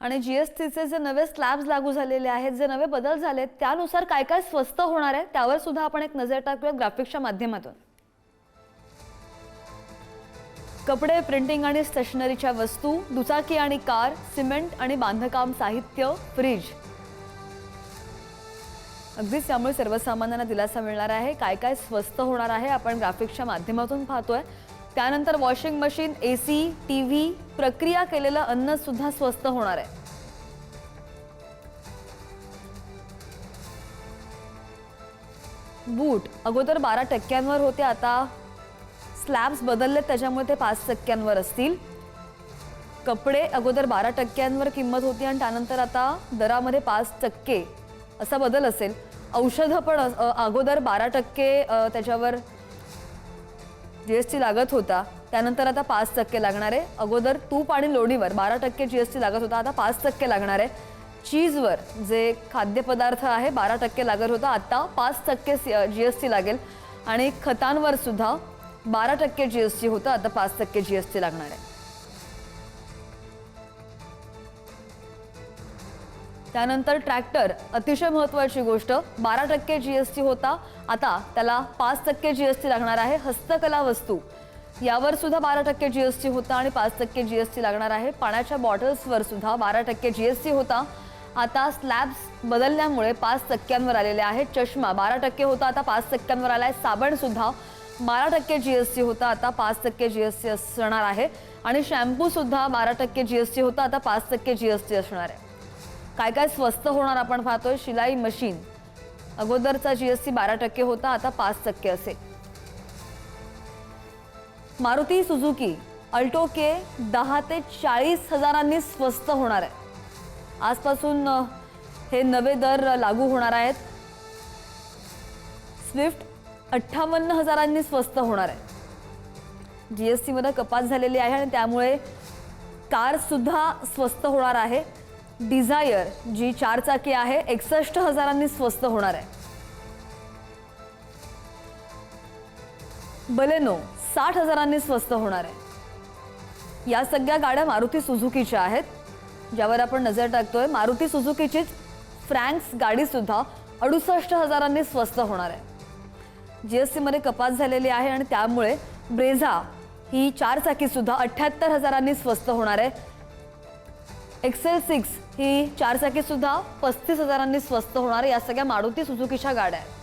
आणि जीएसटीचे जे नवे स्लॅब्स लागू झालेले आहेत जे नवे बदल झाले त्यानुसार काय काय स्वस्त होणार आहे त्यावर सुद्धा आपण एक नजर टाकूया ग्राफिक्सच्या माध्यमातून. कपडे प्रिंटिंग आणि स्टेशनरीच्या वस्तू दुचाकी आणि कार सिमेंट आणि बांधकाम साहित्य फ्रीज अगदीच त्यामुळे सर्वसामान्यांना दिलासा मिळणार आहे. काय काय स्वस्त होणार आहे आपण ग्राफिक्सच्या माध्यमातून पाहतोय. त्यानंतर washing machine A C T V प्रक्रिया केलेलं अन्न सुद्धा स्वस्त होणार आहे. बूट अगोदर बारा टक्क्यांवर होते आता स्लॅब्स बदलले त्याच्यामुळे ते पाच टक्क्यांवर असतील. कपडे अगोदर बारा टक्क्यांवर किंमत होती आणि त्यानंतर आता दरामध्ये पाच टक्के असा बदल असेल. औषधं पण अगोदर बारा टक्के त्याच्यावर जी एस टी लागत होता त्यानंतर आता पाच टक्के लागणार आहे. अगोदर तूप आणि लोणीवर बारा टक्के जी एस टी लागत होता आता पाच टक्के लागणार आहे. चीजवर जे खाद्यपदार्थ आहे बारा टक्के लागत होता आता पाच टक्के जी एस टी लागेल. आणि खतांवर सुद्धा बारा टक्के जी एस टी होतं आता पाच टक्के जी एस टी लागणार आहे. त्यानंतर ट्रॅक्टर अतिशय महत्त्वाची गोष्ट. बारा टक्के जी एस टी होता. आता त्याला पाच टक्के जी एस टी लागणार आहे हस्तकला वस्तू. यावर सुद्धा बारा टक्के जी एस टी होता आणि पाच टक्के जी एस टी लागणार आहे. पाण्याच्या बॉटल्सवर सुद्धा बारा टक्के जी एस टी होता. आता स्लॅब्स बदलल्यामुळे पाच टक्क्यांवर आलेले आहेत. चष्मा बारा टक्के होता आता पाच टक्क्यांवर आला आहे साबणसुद्धा बारा टक्के जी एस टी होता आता पाच टक्के जी एस टी असणार आहे. आणि शॅम्पूसुद्धा बारा टक्के जी एस टी होता आता पाच टक्के जी एस टी असणार आहे. काय काय स्वस्त होणार आपण पाहतोय. शिलाई मशीन. अगोदरचा जीएसटी बारा टक्के होता आता पाच टक्के असेल. मारुती सुझुकी अल्टो के दहा ते चाळीस हजारांनी स्वस्त होणार आहे. आजपासून हे नवे दर लागू होणार आहेत. स्विफ्ट अठ्ठावन्न हजारांनी स्वस्त होणार आहे. जी एस टीमध्ये कपात झालेली आहे आणि त्यामुळे कार सुद्धा स्वस्त होणार आहे. डिझायर जी चारचाकी आहे एकसष्ट हजारांनी स्वस्त होणार आहे. बलेनो साठ हजारांनी स्वस्त होणार आहे. या सगळ्या गाड्या मारुती सुझुकीच्या आहेत. ज्यावर आपण नजर टाकतोय मारुती सुझुकीचीच फ्रँक्स गाडी सुद्धा अडुसष्ट हजारांनी स्वस्त होणार आहे. जीएसटी मध्ये कपात झालेली आहे आणि त्यामुळे ब्रेझा ही चारचाकीसुद्धा अठ्ठ्याहत्तर हजारांनी स्वस्त होणार आहे. एक्सेल सिक्स ही चारचाकी सुद्धा पस्तीस हजारांनी स्वस्त होणार या सगळ्या मारुती सुझुकीच्या गाड्या आहेत.